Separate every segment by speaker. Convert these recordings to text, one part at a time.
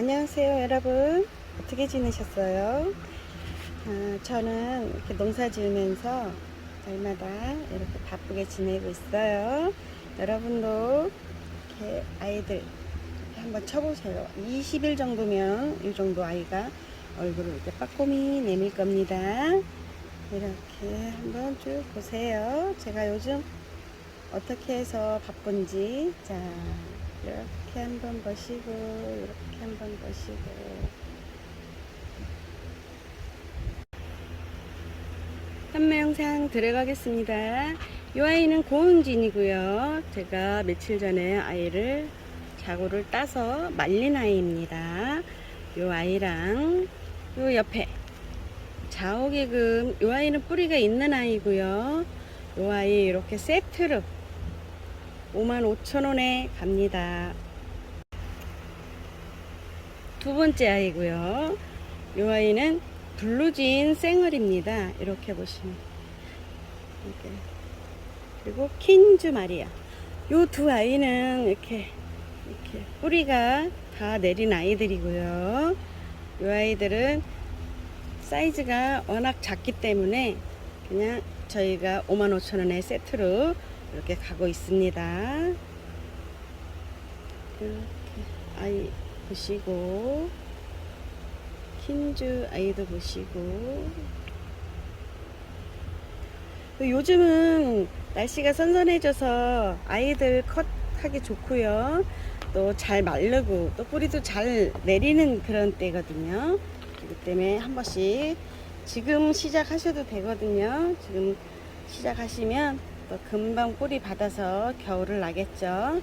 Speaker 1: 안녕하세요 여러분. 어떻게 지내셨어요? 아, 저는 이렇게 농사 지으면서 날마다 이렇게 바쁘게 지내고 있어요. 여러분도 이렇게 아이들 한번 쳐보세요. 20일 정도면 이 정도 아이가 얼굴을 이렇게 빠꼼히 내밀 겁니다. 이렇게 한번 쭉 보세요. 제가 요즘 어떻게 해서 바쁜지. 자 이렇게 한번 보시고 이렇게 한번 보시고. 판매 영상 들어가겠습니다. 이 아이는 고은진이고요. 제가 며칠 전에 아이를 자고를 따서 말린 아이입니다. 이 아이랑 이 옆에 자오개금 이 아이는 뿌리가 있는 아이고요. 이 아이 이렇게 세트로 55,000원에 갑니다. 두 번째 아이고요. 이 아이는 블루진 생얼입니다. 이렇게 보시면. 이렇게. 그리고 킨즈 마리아. 이두 아이는 이렇게, 이렇게 뿌리가 다 내린 아이들이고요. 이 아이들은 사이즈가 워낙 작기 때문에 그냥 저희가 55,000원에 세트로 이렇게 가고 있습니다. 이렇게 아이 보시고 킨즈 아이도 보시고 요즘은 날씨가 선선해져서 아이들 컷하기 좋고요. 또 잘 마르고 또 뿌리도 잘 내리는 그런 때거든요. 그렇기 때문에 한 번씩 지금 시작하셔도 되거든요. 지금 시작하시면 또 금방 뿌리 받아서 겨울을 나겠죠.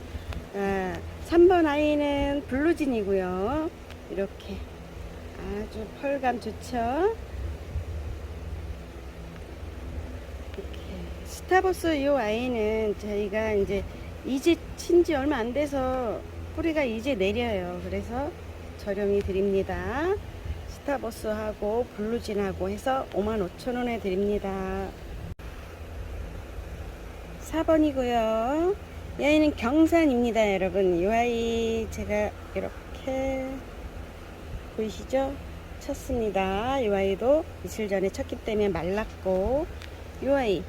Speaker 1: 아, 3번 아이는 블루진이고요. 이렇게 아주 펄감 좋죠. 이렇게 스타버스 이 아이는 저희가 이제 이제 친지 얼마 안 돼서 뿌리가 이제 내려요. 그래서 저렴히 드립니다. 스타버스하고 블루진하고 해서 55,000원에 드립니다. 4번이고요. 이 아이는 경산입니다, 여러분. 이 아이 제가 이렇게 보이시죠? 쳤습니다. 이 아이도 이틀 전에 쳤기 때문에 말랐고 이 아이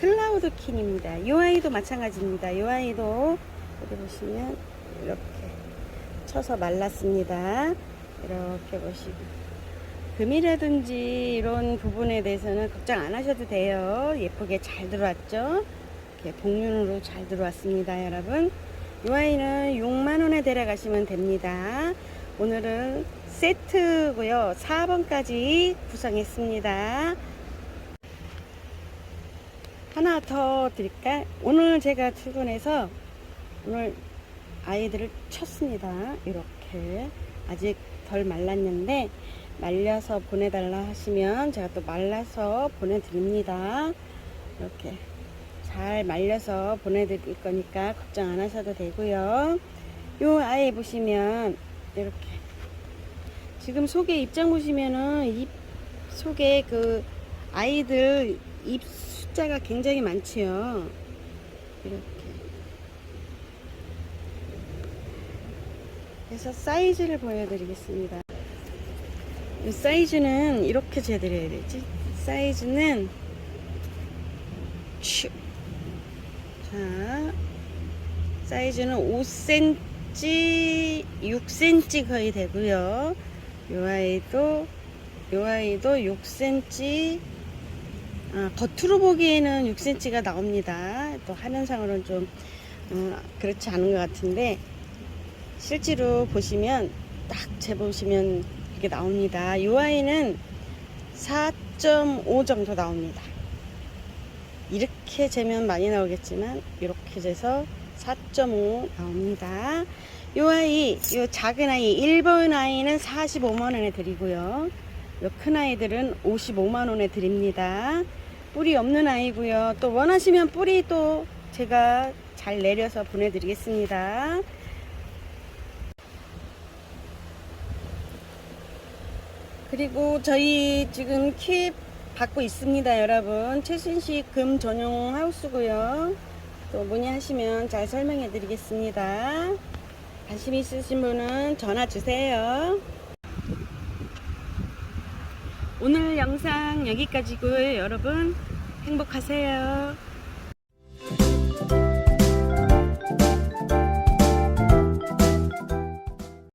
Speaker 1: 클라우드 킨입니다. 이 아이도 마찬가지입니다. 이 아이도 여기 보시면 이렇게 쳐서 말랐습니다. 이렇게 보시고 금이라든지 이런 부분에 대해서는 걱정 안 하셔도 돼요. 예쁘게 잘 들어왔죠? 이렇게 복륜으로 잘 들어왔습니다, 여러분. 이 아이는 6만원에 데려가시면 됩니다. 오늘은 세트고요. 4번까지 구성했습니다. 하나 더 드릴까? 오늘 제가 출근해서 오늘 아이들을 쳤습니다. 이렇게. 아직 덜 말랐는데 말려서 보내달라 하시면 제가 또 말라서 보내드립니다. 이렇게 잘 말려서 보내드릴 거니까 걱정 안 하셔도 되고요. 요 아이 보시면 이렇게 지금 속에 입장 보시면은 입 속에 그 아이들 입 숫자가 굉장히 많지요. 이렇게 그래서 사이즈를 보여드리겠습니다. 이 사이즈는 이렇게 재드려야 되지. 사이즈는 슈. 자, 사이즈는 5cm, 6cm 거의 되고요. 요 아이도 요 아이도 6cm. 아, 겉으로 보기에는 6cm가 나옵니다. 또 화면상으로는 좀 어, 그렇지 않은 것 같은데 실제로 보시면 딱 재보시면 이렇게 나옵니다. 이 아이는 4.5 정도 나옵니다. 이렇게 재면 많이 나오겠지만 이렇게 재서 4.5 나옵니다. 이 아이, 이 작은 아이, 1번 아이는 45만원에 드리고요. 이큰 아이들은 55만원에 드립니다. 뿌리 없는 아이고요. 또 원하시면 뿌리 또 제가 잘 내려서 보내드리겠습니다. 그리고 저희 지금 킵 받고 있습니다 여러분. 최순식 금 전용 하우스고요. 또 문의하시면 잘 설명해 드리겠습니다. 관심 있으신 분은 전화 주세요. 오늘 영상 여기까지고요 여러분. 행복하세요.